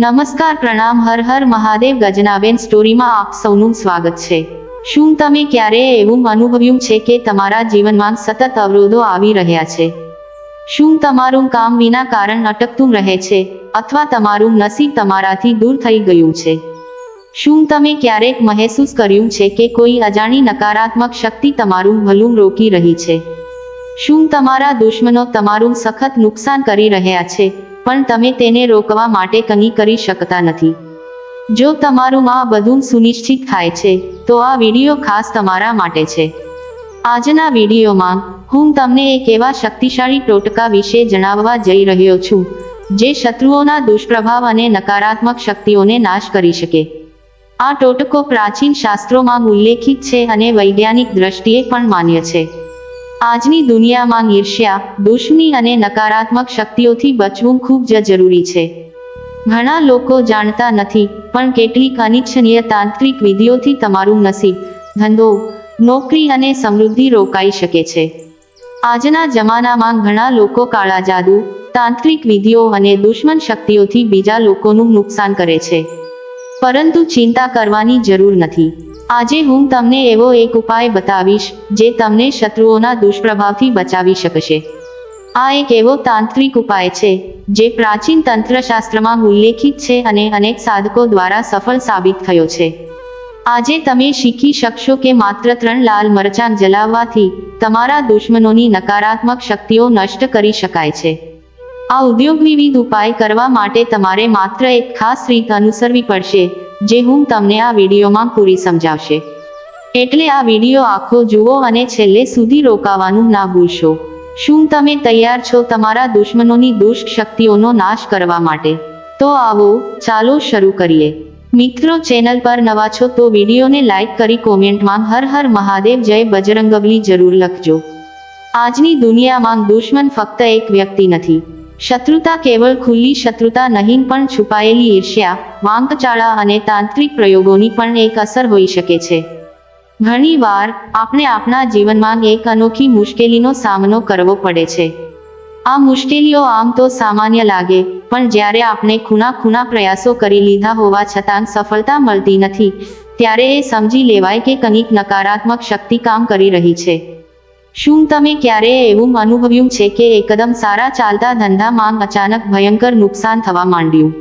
નમસ્કાર, પ્રણામ, હર હર, મહાદેવ ગજનાબેન સ્ટોરીમાં આપ સૌનું સ્વાગત છે. શું તમે ક્યારેય એવું અનુભવ્યું છે કે તમારા જીવનમાં સતત અવરોધો આવી રહ્યા છે? શું તમારું કામ વિના કારણ અટકતું રહે છે અથવા તમારું નસીબ તમારાથી દૂર થઈ ગયું છે? શું તમે ક્યારેક મહેસૂસ કર્યું છે કે કોઈ અજાણી નકારાત્મક શક્તિ તમારું ભલું રોકી રહી છે? શું તમારા દુશ્મનો તમારું સખત નુકસાન કરી રહ્યા છે? પણ તમે તેને રોકવા માટે કંઈ કરી શકતા નથી. જો તમારું આ બધું સુનિશ્ચિત થાય છે, તો આ વીડિયો ખાસ તમારા માટે છે. આજના વિડીયોમાં, હું તમને એક એવા શક્તિશાળી ટોટકા વિશે જણાવવા જઈ રહ્યો છું, જે શત્રુઓના દુષ્પ્રભાવ અને નકારાત્મક શક્તિઓને નાશ કરી શકે. આ ટોટકો પ્રાચીન શાસ્ત્રોમાં ઉલ્લેખિત છે અને વૈજ્ઞાનિક દ્રષ્ટિએ પણ માન્ય છે. આજની દુનિયામાં ઈર્ષ્યા, દુશ્મની અને નકારાત્મક શક્તિઓથી બચવું ખૂબ જ જરૂરી છે. ઘણા લોકો જાણતા નથી, પણ કેટલીક અનિચ્છનીય તાંત્રિક વિધિઓથી તમારું નસીબ, ધંધો, નોકરી અને સમૃદ્ધિ રોકાઈ શકે છે. આજના જમાનામાં ઘણા લોકો કાળા જાદુ, તાંત્રિક વિધિઓ અને દુશ્મન શક્તિઓથી બીજા લોકોનું નુકસાન કરે છે. પરંતુ ચિંતા કરવાની જરૂર નથી. આજે હું તમને એવો એક ઉપાય બતાવીશ, જે તમને શત્રુઓના દુષ્પ્રભાવથી બચાવી શકશે. આ એક એવો તાંત્રિક ઉપાય છે, જે પ્રાચીન તંત્રશાસ્ત્રમાં ઉલ્લેખિત છે અને અનેક સાધકો દ્વારા સફળ સાબિત થયો છે. આજે તમે શીખી શકશો કે માત્ર ત્રણ લાલ મરચાં જલાવવાથી તમારા દુશ્મનોની નકારાત્મક શક્તિઓ નષ્ટ કરી શકાય છે. આ ઉદ્યોગ વિવિધ ઉપાય કરવા માટે તમારે માત્ર એક ખાસ રીત અનુસરવી પડશે જે હું તમને આ વિડીયોમાં પૂરી સમજાવશે. એટલે આ વીડિયો આખો જુઓ અને છેલ્લે સુધી રોકાવાનું ના ભૂલશો. શું તમે તૈયાર છો તમારા દુશ્મનોની દુષ્ટ શક્તિઓનો નાશ કરવા માટે? તો આવો, ચાલો શરૂ કરીએ. મિત્રો, ચેનલ પર નવા છો તો વિડીયોને લાઈક કરી કોમેન્ટમાં હર હર મહાદેવ, જય બજરંગબલી જરૂર લખજો. આજની દુનિયામાં દુશ્મન ફક્ત એક વ્યક્તિ નથી. શત્રુતા કેવળ ખુલ્લી શત્રુતા નહીં, પણ છુપાયેલી ઈર્ષ્યા, વાંકચાળા અને તાંત્રિક પ્રયોગોની પણ એક અસર હોઈ શકે છે. ઘણી વાર, આપણે આપણા જીવનમાં એક અનોખી મુશ્કેલીનો સામનો કરવો પડે છે. આ મુશ્કેલીઓ આમ તો સામાન્ય લાગે, પણ જ્યારે આપણે ખૂણા ખૂણા પ્રયાસો કરી લીધા હોવા છતાં સફળતા મળતી નથી, ત્યારે એ સમજી લેવાય કે કંઈક નકારાત્મક શક્તિ કામ કરી રહી છે. શું તમે ક્યારેય એવું અનુભવ્યું છે કે એકદમ સારા ચાલતા ધંધામાં અચાનક ભયંકર નુકસાન થવા માંડ્યું?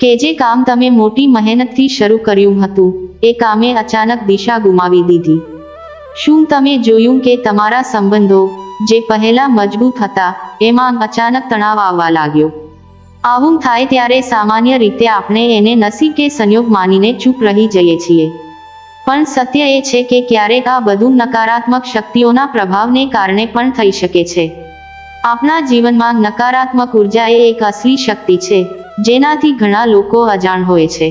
કે જે કામ તમે મોટી મહેનતથી શરૂ કર્યું હતું, એ કામે અચાનક દિશા ગુમાવી દીધી? શું તમે જોયું કે તમારા સંબંધો, જે પહેલા મજબૂત હતા, એમાં અચાનક તણાવ આવવા લાગ્યો? આવું થાય ત્યારે સામાન્ય રીતે આપણે એને નસીબ કે સંયોગ માનીને ચૂપ રહી જઈએ છીએ. પણ સત્ય એ છે કે ક્યારેક આ બધું નકારાત્મક શક્તિઓના પ્રભાવને કારણે પણ થઈ શકે છે. આપણા જીવનમાં નકારાત્મક ઊર્જા એ એક અસલી શક્તિ છે, જેનાથી ઘણા લોકો અજાણ હોય છે.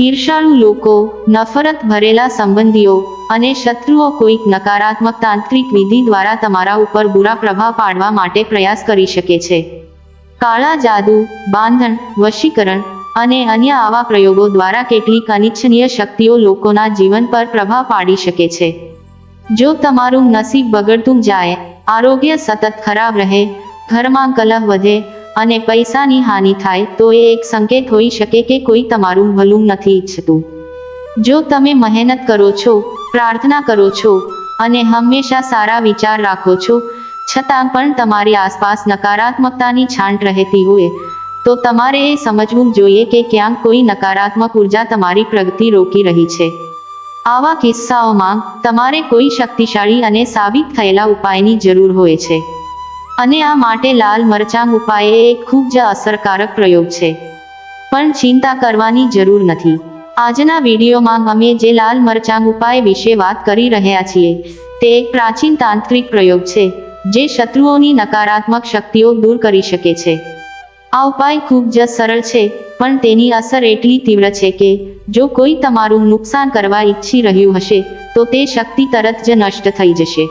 ઈર્ષાળુ લોકો, નફરત ભરેલા સંબંધીઓ અને શત્રુઓ કોઈક નકારાત્મક તાંત્રિક વિધિ દ્વારા તમારા ઉપર બુરા પ્રભાવ પાડવા માટે પ્રયાસ કરી શકે છે. કાળા જાદુ, બાંધણ, વશીકરણ અને અન્ય આવા પ્રયોગો દ્વારા કેટલીક અનિચ્છનીય શક્તિઓ લોકોના જીવન પર પ્રભાવ પાડી શકે છે. જો તમારું નસીબ બગડતું જાય, આરોગ્ય સતત ખરાબ રહે, ઘરમાં કલહ વધે, અને પૈસાની હાનિ થાય, તો એ એક સંકેત હોઈ શકે કે કોઈ તમારું ભલું નથી ઈચ્છતું. જો તમે મહેનત કરો છો, પ્રાર્થના કરો છો, અને હંમેશા સારા વિચાર રાખો છો, છતાં પણ તમારી આસપાસ નકારાત્મકતાની છાંટ રહેતી હોય તો તમારે એ સમજવું જોઈએ કે ક્યાંક કોઈ નકારાત્મક ઊર્જા તમારી પ્રગતિ રોકી રહી છે. આવા કિસ્સાઓમાં તમારે કોઈ શક્તિશાળી અને સાબિત થયેલા ઉપાયની જરૂર હોય છે. અને આ માટે લાલ મરચાં ઉપાય એક ખૂબ જ અસરકારક પ્રયોગ છે. પણ ચિંતા કરવાની જરૂર નથી. આજના વિડીયોમાં અમે જે લાલ મરચાં ઉપાય વિશે વાત કરી રહ્યા છીએ, તે એક પ્રાચીન તાંત્રિક પ્રયોગ છે, જે શત્રુઓની નકારાત્મક શક્તિઓ દૂર કરી શકે છે. આ ઉપાય ખૂબ જ સરળ છે, પણ તેની અસર એટલી તીવ્ર છે કે, જો કોઈ તમારું નુકસાન કરવા ઈચ્છી રહ્યું હશે, તો તે શક્તિ તરત જ નષ્ટ થઈ જશે.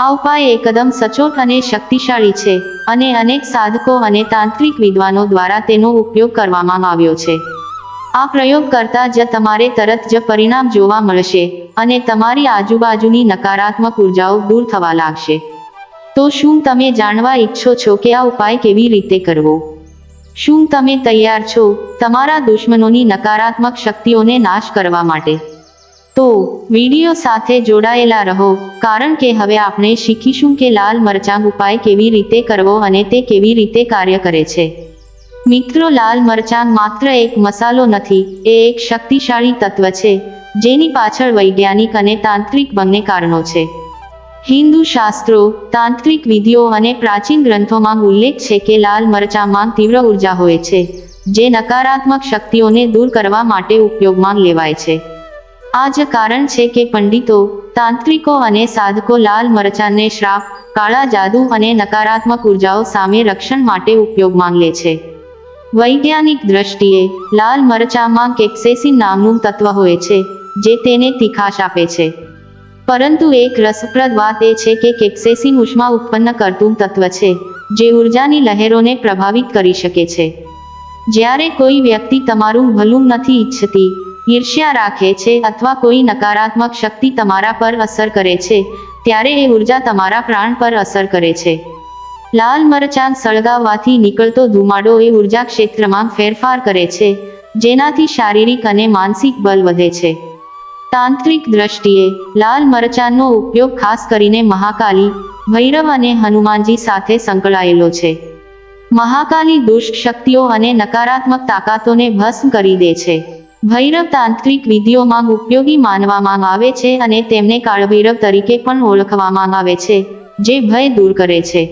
આ ઉપાય એકદમ સચોટ અને શક્તિશાળી છે, અને અનેક સાધકો અને તાંત્રિક વિદ્વાનો દ્વારા તેનો ઉપયોગ કરવામાં આવ્યો છે. આ પ્રયોગ કરતા જ તમારે તરત જ પરિણામ જોવા મળશે, અને તમારી આજુબાજુની નકારાત્મક ઉર્જાઓ દૂર થવા લાગશે. તો શું તમે જાણવા ઈચ્છો છો કે આ ઉપાય કેવી રીતે કરવો? શું તમે તૈયાર છો તમારા દુશ્મનોની નકારાત્મક શક્તિઓને નાશ કરવા માટે? તો, વીડિયો સાથે જોડાયેલા રહો, કારણ કે હવે આપણે શીખીશું કે લાલ મરચાં ઉપાય કેવી રીતે કરવો અને તે કેવી રીતે કાર્ય કરે છે. મિત્રો, લાલ મરચાં માત્ર એક મસાલો નથી, એ એક શક્તિશાળી તત્વ છે, જેની પાછળ વૈજ્ઞાનિક અને તાંત્રિક બંને કારણો છે. હિન્દુ શાસ્ત્રો, તાંત્રિક વિધિઓ અને પ્રાચીન ગ્રંથોમાં ઉલ્લેખ છે કે લાલ મરચાંમાં તીવ્ર ઊર્જા હોય છે, જે નકારાત્મક શક્તિઓને દૂર કરવા માટે ઉપયોગમાં લેવાય છે. આ જ કારણ છે કે પંડિતો, તાંત્રિકો અને સાધકો લાલ મરચાંને શ્રાપ, કાળા જાદુ અને નકારાત્મક ઉર્જાઓ સામે રક્ષણ માટે ઉપયોગમાં લે છે. વૈજ્ઞાનિક દ્રષ્ટિએ, લાલ મરચાંમાં કેક્સેસિન નામનું તત્વ હોય છે, જે તેને તીખાશ આપે છે. પરંતુ એક રસપ્રદ વાત એ છે કે કેપ્સેસિન ઉષ્મા ઉત્પન્ન કરતું તત્વ છે, જે ઉર્જાની લહેરોને પ્રભાવિત કરી શકે છે. જ્યારે કોઈ વ્યક્તિ તમારું ભલું નથી ઈચ્છતી, ઈર્ષ્યા રાખે છે અથવા કોઈ નકારાત્મક શક્તિ તમારા પર અસર કરે છે, ત્યારે એ ઊર્જા તમારા પ્રાણ પર અસર કરે છે. લાલ મરચાં સળગાવવાથી નીકળતો ધુમાડો એ ઊર્જા ક્ષેત્રમાં ફેરફાર કરે છે, જેનાથી શારીરિક અને માનસિક બળ વધે છે. તાંત્રિક દ્રષ્ટિએ લાલ મરચાંનો ઉપયોગ ખાસ કરીને મહાકાલી, ભૈરવ અને હનુમાનજી સાથે સંકળાયેલો છે. મહાકાલી દુષ્ટ શક્તિઓ અને નકારાત્મક તાકાતોને ભસ્મ કરી દે છે. ભૈરવ તાંત્રિક વિધિઓમાં ઉપયોગી માનવામાં આવે છે અને તેમને કાળભૈરવ તરીકે પણ ઓળખવામાં આવે છે, જે ભય દૂર કરે છે.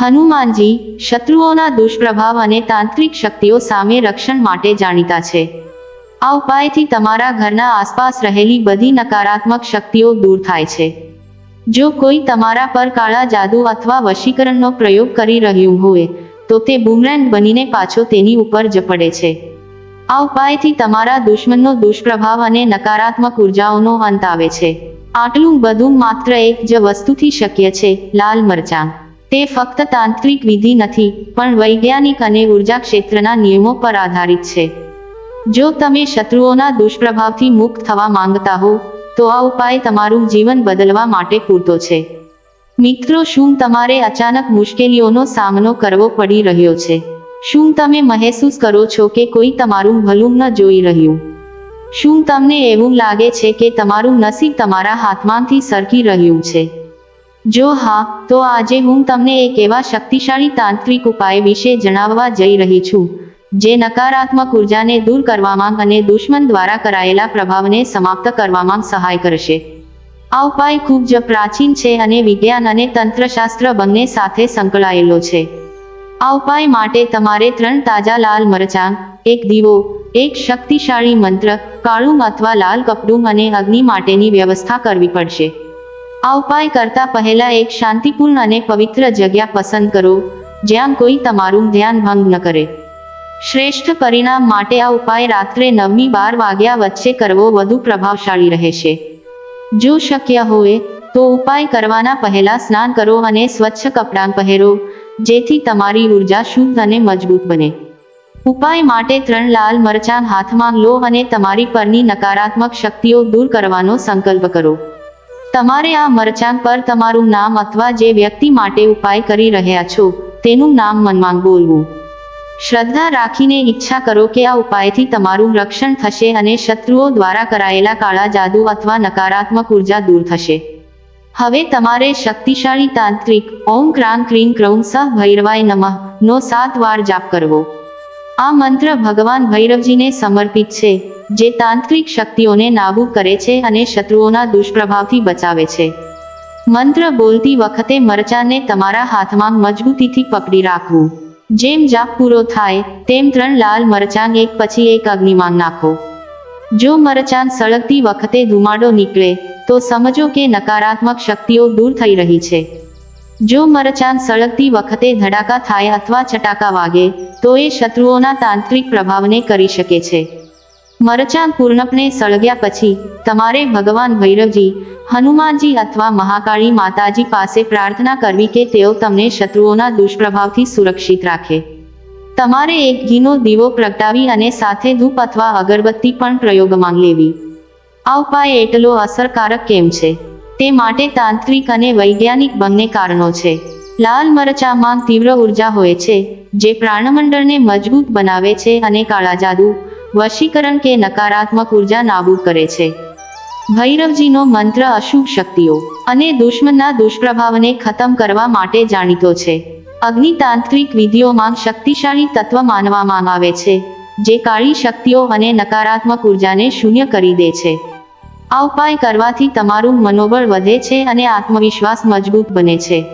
હનુમાનજી શત્રુઓના દુષ્પ્રભાવ અને તાંત્રિક શક્તિઓ સામે રક્ષણ માટે જાણીતા છે. આ ઉપાયથી તમારા ઘરના આસપાસ રહેલી બધી નકારાત્મક શક્તિઓ દૂર થાય છે. જો કોઈ તમારા પર કાળા જાદુ અથવા વશીકરણનો પ્રયોગ કરી રહ્યું હોય, તો તે બુમરેંગ બનીને પાછો તેની ઉપર જ પડે છે. આ ઉપાયથી તમારા દુશ્મનનો દુષ્પ્રભાવ અને નકારાત્મક ઉર્જાઓનો અંત આવે છે. આટલું બધું માત્ર એક જ વસ્તુથી શક્ય છે, લાલ મરચાં. તે ફક્ત તાંત્રિક વિધિ નથી, પણ વૈજ્ઞાનિક અને ઊર્જા ક્ષેત્રના નિયમો પર આધારિત છે. જો તમે શત્રુઓના દુષ્પ્રભાવથી મુક્ત થવા માંગતા હો, તો આ ઉપાય તમારું જીવન બદલવા માટે પૂરતો છે. મિત્રો, શું તમારે અચાનક મુશ્કેલીઓનો સામનો કરવો પડી રહ્યો છે? શું તમે મહેસૂસ કરો છો કે કોઈ તમારું ભલું ન જોઈ રહ્યું? શું તમને એવું લાગે છે કે તમારું નસીબ તમારા હાથમાંથી સરકી રહ્યું છે? જો હા, તો આજે હું તમને એક એવા શક્તિશાળી તાંત્રિક ઉપાય વિશે જણાવવા જઈ રહી છું જે નકારાત્મક ઉર્જાને દૂર કરવામાં અને દુશ્મન દ્વારા કરાયેલા પ્રભાવને સમાપ્ત કરવામાં સહાય કરશે. આ ઉપાય ખૂબ જ પ્રાચીન છે અને વિજ્ઞાન અને તંત્રશાસ્ત્ર બંને સાથે સંકળાયેલો છે. આ ઉપાય માટે તમારે ત્રણ તાજા લાલ મરચાં, એક દીવો, એક શક્તિશાળી મંત્ર, કાળું અથવા લાલ કપડું અને અગ્નિ માટેની વ્યવસ્થા કરવી પડશે. આ ઉપાય કરતા પહેલા એક શાંતિપૂર્ણ અને પવિત્ર જગ્યા પસંદ કરો, જ્યાં કોઈ તમારું ધ્યાન ભંગ ન કરે. શ્રેષ્ઠ પરિણામ માટે આ ઉપાય રાત્રે નવમી બાર વાગ્યા વચ્ચે કરવો વધુ પ્રભાવશાળી રહેશે. જો શક્ય હોય, તો ઉપાય કરવાના પહેલા સ્નાન કરો અને સ્વચ્છ કપડાં પહેરો, જેથી તમારી ઊર્જા શુદ્ધ અને મજબૂત બને. ઉપાય માટે ત્રણ લાલ મરચાં હાથમાં લો અને તમારી પરની નકારાત્મક શક્તિઓ દૂર કરવાનો સંકલ્પ કરો. તમારે આ મરચાં પર તમારું નામ અથવા જે વ્યક્તિ માટે ઉપાય કરી રહ્યા છો, તેનું નામ મનમાં બોલવું. શ્રદ્ધા રાખીને ઈચ્છા કરો કે આ ઉપાયથી તમારું રક્ષણ થશે અને શત્રુઓ દ્વારા કરાયેલા કાળા જાદુ અથવા નકારાત્મક ઊર્જા દૂર થશે. હવે તમારે શક્તિશાળી તાંત્રિક ઓમ ક્રાંગ ક્રીમ ક્રૌમ સહ ભૈરવાય નમઃ નો સાત વાર જાપ કરવો. આ મંત્ર ભગવાન ભૈરવજીને સમર્પિત છે, જે તાંત્રિક શક્તિઓને નાબૂદ કરે છે અને શત્રુઓના દુષ્પ્રભાવથી બચાવે છે. મંત્ર બોલતી વખતે મરચાને તમારા હાથમાં મજબૂતીથી પકડી રાખવું. જેમ જાપ પૂરો થાય, તેમ ત્રણ લાલ મરચાં એક પછી એક અગ્નિમાં નાખો. જો મરચાં સળગતી વખતે ધુમાડો નીકળે, તો સમજો કે નકારાત્મક શક્તિઓ દૂર થઈ રહી છે. જો મરચાં સળગતી વખતે ધડાકા થાય અથવા ચટાકા વાગે, તો એ શત્રુઓના તાંત્રિક પ્રભાવને કરી શકે છે. મરચાં પૂર્ણપને સળગ્યા પછી તમારે ભગવાન ભૈરવજી, હનુમાનજી અથવા મહાકાળી માતાજી પાસે પ્રાર્થના કરવી કે તેઓ તમને શત્રુઓના દુષ્પ્રભાવથી સુરક્ષિત રાખે. તમારે એક ઘીનો દીવો પ્રગટાવી અને સાથે ધૂપ અથવા અગરબત્તી પણ પ્રયોગમાં લેવી. આ ઉપાય એટલો અસરકારક કેમ છે? તે માટે તાંત્રિક અને વૈજ્ઞાનિક બંને કારણો છે. લાલ મરચામાં તીવ્ર ઊર્જા હોય છે, જે પ્રાણમંડળને મજબૂત બનાવે છે અને કાળા જાદુ વશીકરણ કે નકારાત્મક ઊર્જા નાબૂદ કરે છે. ભૈરવજીનો મંત્ર અશુભ શક્તિઓ અને દુશ્મનના દુષ્પ્રભાવને ખતમ કરવા માટે જાણીતો છે. અગ્નિતાંત્રિક વિધિઓમાં શક્તિશાળી તત્વ માનવામાં આવે છે, જે કાળી શક્તિઓ અને નકારાત્મક ઉર્જાને શૂન્ય કરી દે છે. આ ઉપાય કરવાથી તમારું મનોબળ વધે છે અને આત્મવિશ્વાસ મજબૂત બને છે.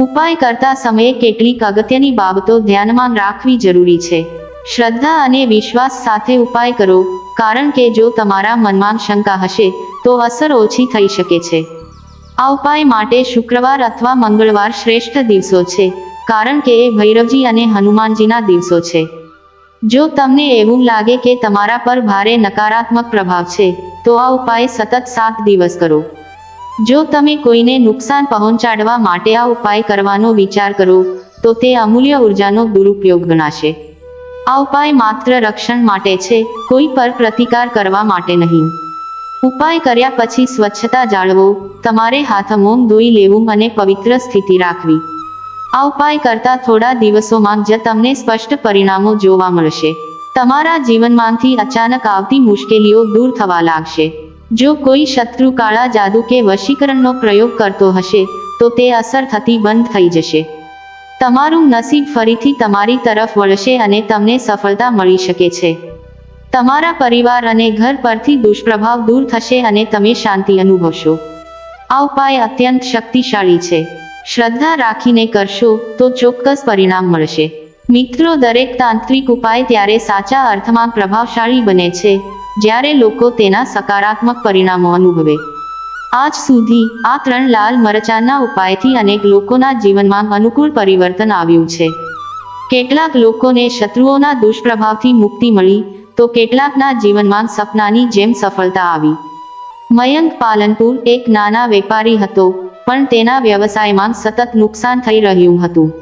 ઉપાય કરતા સમયે કેટલીક અગત્યની બાબતો ધ્યાનમાં રાખવી જરૂરી છે. શ્રદ્ધા અને વિશ્વાસ સાથે ઉપાય કરો, કારણ કે જો તમારા મનમાં શંકા હશે, તો અસર ઓછી થઈ શકે છે. આ ઉપાય માટે શુક્રવાર અથવા મંગળવાર શ્રેષ્ઠ દિવસો છે, કારણ કે એ ભૈરવજી અને હનુમાનજીના દિવસો છે. જો તમને એવું લાગે કે તમારા પર ભારે નકારાત્મક પ્રભાવ છે, તો આ ઉપાય સતત સાત દિવસ કરો. જો તમે કોઈને નુકસાન પહોંચાડવા માટે આ ઉપાય કરવાનો વિચાર કરો, તો તે અમૂલ્ય ઉર્જાનો દુરુપયોગ ગણાશે. આ ઉપાય માત્ર રક્ષણ માટે છે, કોઈ પર પ્રતિકાર કરવા માટે નહીં. ઉપાય કર્યા પછી સ્વચ્છતા જાળવો, તમારે હાથ મોમ ધોઈ લેવું અને પવિત્ર સ્થિતિ રાખવી. આ ઉપાય કરતા થોડા દિવસોમાં જ તમને સ્પષ્ટ પરિણામો જોવા મળશે. તમારા જીવનમાંથી અચાનક આવતી મુશ્કેલીઓ દૂર થવા લાગશે. જો કોઈ શત્રુ કાળા જાદુ કે વશીકરણનો પ્રયોગ કરતો હશે, તો તે અસર થતી બંધ થઈ જશે. તમારું નસીબ ફરીથી તમારી તરફ વળશે અને તમને સફળતા મળી શકે છે. તમારા પરિવાર અને ઘર પરથી દુષ્પ્રભાવ દૂર થશે અને તમે શાંતિ અનુભવશો. આ ઉપાય અત્યંત શક્તિશાળી છે. શ્રદ્ધા રાખીને કરશો તો ચોક્કસ પરિણામ મળશે. મિત્રો, દરેક તાંત્રિક ઉપાય ત્યારે સાચા અર્થમાં પ્રભાવશાળી બને છે, જ્યારે લોકો તેના સકારાત્મક પરિણામો અનુભવે. આજ સુધી આ ત્રણ લાલ મરચાના ઉપાયથી અનેક લોકોના જીવનમાં અનુકૂળ પરિવર્તન આવ્યું છે. કેટલાક લોકોને શત્રુઓના દુષ્પ્રભાવથી મુક્તિ મળી, તો કેટલાકના જીવનમાં સપનાની જેમ સફળતા આવી. મયંક પાલનપુર એક નાના વેપારી હતો, પણ તેના વ્યવસાયમાં સતત નુકસાન થઈ રહ્યું હતું.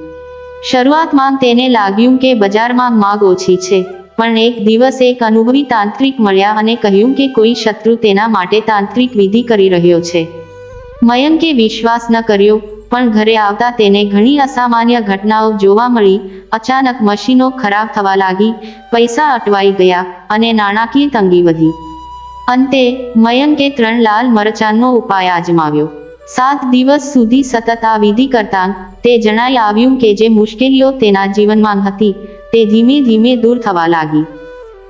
શરૂઆતમાં તેને લાગ્યું કે બજારમાં માંગ ઓછી છે પણ એક દિવસ એક અનુભવી તાંત્રિક મળ્યા અને કહ્યું કે કોઈ શત્રુ તેના માટે તાંત્રિક વિધિ કરી રહ્યો છે. મયંકે વિશ્વાસ ન કર્યો, પણ ઘરે આવતા તેને ઘણી અસામાન્ય ઘટનાઓ જોવા મળી. અચાનક મશીનો ખરાબ થવા લાગી, પૈસા અટવાઈ ગયા અને નાણાકીય તંગી વધી. અંતે મયંકે ત્રણ લાલ મરચાંનો ઉપાય આજમાવ્યો. સાત દિવસ સુધી સતત આ વિધિ કરતા તે જણાઈ આવ્યું કે જે મુશ્કેલીઓ તેના જીવનમાં હતી, તે ધીમે ધીમે દૂર થવા લાગી.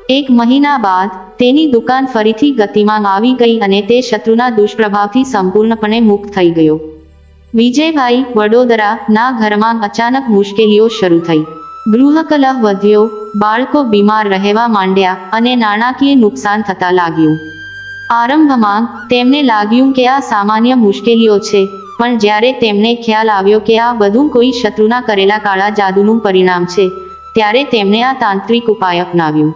એક મહિના બાદ તેની દુકાન ફરીથી ગતિમાં આવી ગઈ અને તે શત્રુના દુષ્પ્રભાવથી સંપૂર્ણપણે મુક્ત થઈ ગયો. વિજયભાઈ વડોદરા ના ઘરમાં અચાનક મુશ્કેલીઓ શરૂ થઈ. ગૃહકલહ વધ્યો બાળકો બીમાર રહેવા માંડ્યા અને નાણાકીય નુકસાન થતા લાગ્યું. આરંભમાં તેમને લાગ્યું કે આ સામાન્ય મુશ્કેલીઓ છે, પણ જ્યારે તેમને ખ્યાલ આવ્યો કે આ બધું કોઈ શત્રુના કરેલા કાળા જાદુનું પરિણામ છે, ત્યારે તેમણે આ તાંત્રિક ઉપાય અપનાવ્યું.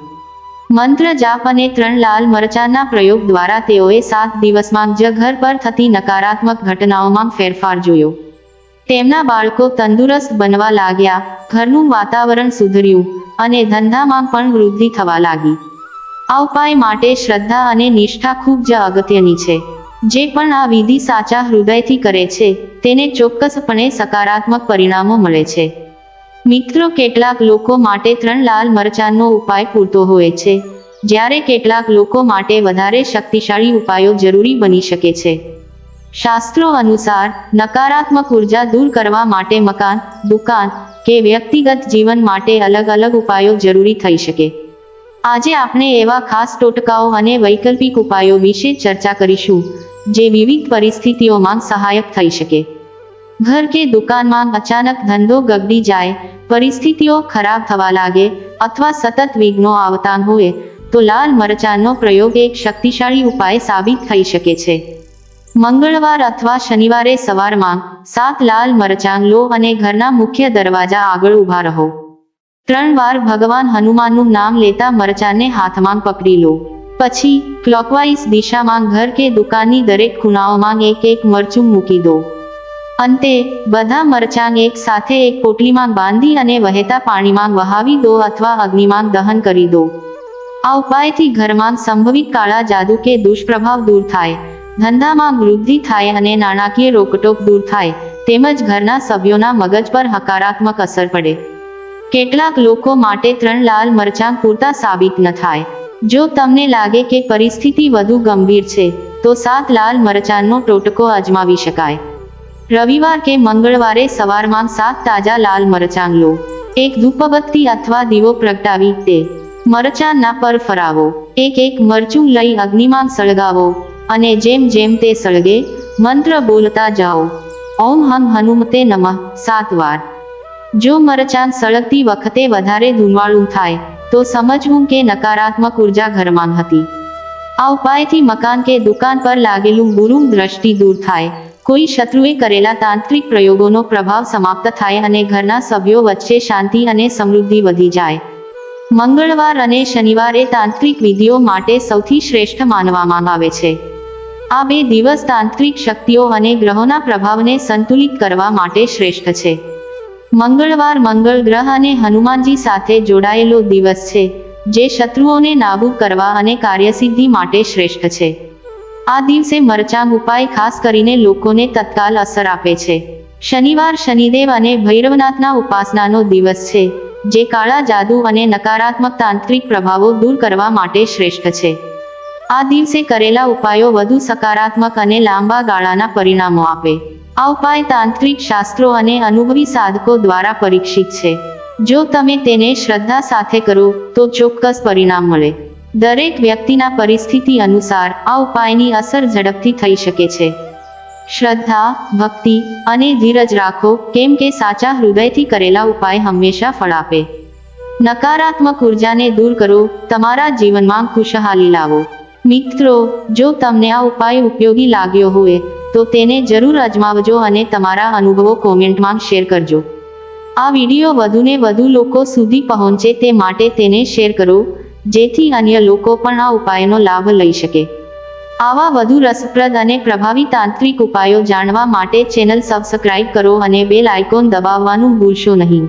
મંત્ર જાપ અને ત્રણ લાલ મરચાના પ્રયોગ દ્વારા તેઓએ સાત દિવસમાં જ ઘર પર થતી નકારાત્મક ઘટનાઓમાં ફેરફાર જોયો. તેમના બાળકો તંદુરસ્ત બનવા લાગ્યા, ઘરનું વાતાવરણ સુધર્યું અને ધંધામાં પણ વૃદ્ધિ થવા લાગી. આ ઉપાય માટે શ્રદ્ધા અને નિષ્ઠા ખૂબ જ અગત્યની છે. જે પણ આ વિધિ સાચા હૃદયથી કરે છે, તેને ચોક્કસપણે સકારાત્મક પરિણામો મળે છે. મિત્રો, કેટલાક લોકો માટે ત્રણ લાલ મરચાંનો ઉપાય પૂરતો હોય છે. જ્યારે કેટલાક લોકો માટે વધારે શક્તિશાળી ઉપાયો જરૂરી બની શકે છે. શાસ્ત્રો અનુસાર, નકારાત્મક ઊર્જા દૂર કરવા માટે મકાન, દુકાન કે વ્યક્તિગત જીવન માટે અલગ અલગ ઉપાયો જરૂરી થઈ શકે. આજે આપણે એવા ખાસ ટોટકાઓ અને વૈકલ્પિક ઉપાયો વિશે ચર્ચા કરીશું, જે વિવિધ પરિસ્થિતિઓમાં સહાયક થઈ શકે. ઘર કે દુકાનમાં અચાનક ધંધો ગગડી જાય, પરિસ્થિતિઓ ખરાબ થવા લાગે અથવા સતત વિઘ્નો આવતા હોય, તો લાલ મરચાંનો પ્રયોગ એક શક્તિશાળી ઉપાય સાબિત થઈ શકે છે. મંગળવાર અથવા શનિવારે સવારમાં સાત લાલ મરચાં લો અને ઘરના મુખ્ય દરવાજા આગળ ઊભા રહો. ત્રણ વાર ભગવાન હનુમાનનું નામ લેતા મરચાંને હાથમાં પકડી લો. પછી ક્લોકવાઇઝ દિશામાં ઘર કે દુકાનની દરેક ખૂણાઓમાં એક એક મરચું મૂકી દો. અંતે, બધા મરચાં એક સાથે એક પોટલીમાં બાંધી અને વહેતા પાણીમાં વહાવી દો અથવા અગ્નિમાં દહન કરી દો. આ ઉપાયથી ઘરમાં સંભવિત કાળા જાદુ કે દુષ્પ્રભાવ દૂર થાય. ધંધામાં વૃદ્ધિ થાય અને નાણાકીય રોકટોક દૂર થાય. તેમજ ઘરના સભ્યોના મગજ પર હકારાત્મક અસર પડે. કેટલાક લોકો માટે ત્રણ લાલ મરચાં પૂરતા સાબિત ન થાય. જો તમને લાગે કે પરિસ્થિતિ વધુ ગંભીર છે, તો સાત લાલ મરચાંનો ટોટકો અજમાવી શકાય. રવિવાર કે મંગળવારે સવારમાં સાત તાજા લાલ મરચાં લો. એક ધૂપબત્તી અથવા દીવો પ્રગટાવી તે મરચાંના પર ફરાવો. એક એક મરચું લઈ અગ્નિમાં સળગાવો અને જેમ જેમ તે સળગે, મંત્ર બોલતા જાઓ. ઓમ હમ હનુમતે નમઃ. સાત વાર. જો મરચાં સળગતી વખતે વધારે ધૂનવાળું થાય, તો સમજવું કે નકારાત્મક ઊર્જા ઘરમાં હતી. આ ઉપાયથી મકાન કે દુકાન પર લાગેલું બુરું દ્રષ્ટિ દૂર થાય. કોઈ શત્રુએ કરેલા તાંત્રિક પ્રયોગોનો પ્રભાવ સમાપ્ત થાય અને ઘરના સભ્યો વચ્ચે શાંતિ અને સમૃદ્ધિ વધી જાય. મંગળવાર અને શનિવારે તાંત્રિક વિધિઓ માટે સૌથી શ્રેષ્ઠ માનવામાં આવે છે. આ બે દિવસ તાંત્રિક શક્તિઓ અને ગ્રહોના પ્રભાવને સંતુલિત કરવા માટે શ્રેષ્ઠ છે. મંગળવાર મંગળ ગ્રહ અને હનુમાનજી સાથે જોડાયેલો દિવસ છે, જે શત્રુઓને નાબૂદ કરવા અને કાર્યસિદ્ધિ માટે શ્રેષ્ઠ છે. આ દિવસે મરચાંગ ઉપાય ખાસ કરીને લોકોને તત્કાલ અસર આપે છે. શનિવાર શનિદેવ અને ભૈરવનાથના ઉપાસનાનો દિવસ છે, જે કાળા જાદુ અને નકારાત્મક તાંત્રિક પ્રભાવો દૂર કરવા માટે શ્રેષ્ઠ છે. આ દિવસે કરેલા ઉપાયો વધુ સકારાત્મક અને લાંબા ગાળાના પરિણામો આપે. આ ઉપાય તાંત્રિક શાસ્ત્રો અને અનુભવી સાધકો દ્વારા પરીક્ષિત છે. જો તમે તેને શ્રદ્ધા સાથે કરો, તો ચોક્કસ પરિણામ મળે. દરેક વ્યક્તિના પરિસ્થિતિ અનુસાર આ ઉપાયની અસર ઝડપથી થઈ શકે છે. શ્રદ્ધા, ભક્તિ અને ધીરજ રાખો, કેમ કે સાચા હૃદયથી કરેલા ઉપાય હંમેશા ફળ આપે. નકારાત્મક ઉર્જાને દૂર કરો, તમારા જીવનમાં ખુશહાલી લાવો. મિત્રો, જો તમને આ ઉપાય ઉપયોગી લાગ્યો હોય તો તેને જરૂર અજમાવજો અને તમારા અનુભવો કોમેન્ટમાં શેર કરજો. આ વીડિયો વધુને વધુ લોકો સુધી પહોંચે તે માટે તેને શેર કરો, જેથી અન્ય લોકો પણ આ ઉપાયનો લાભ લઈ શકે. આવા વધુ રસપ્રદ અને પ્રભાવી તાંત્રિક ઉપાયો જાણવા માટે ચેનલ સબસ્ક્રાઇબ કરો અને બેલ આઇકોન દબાવવાનું ભૂલશો નહીં.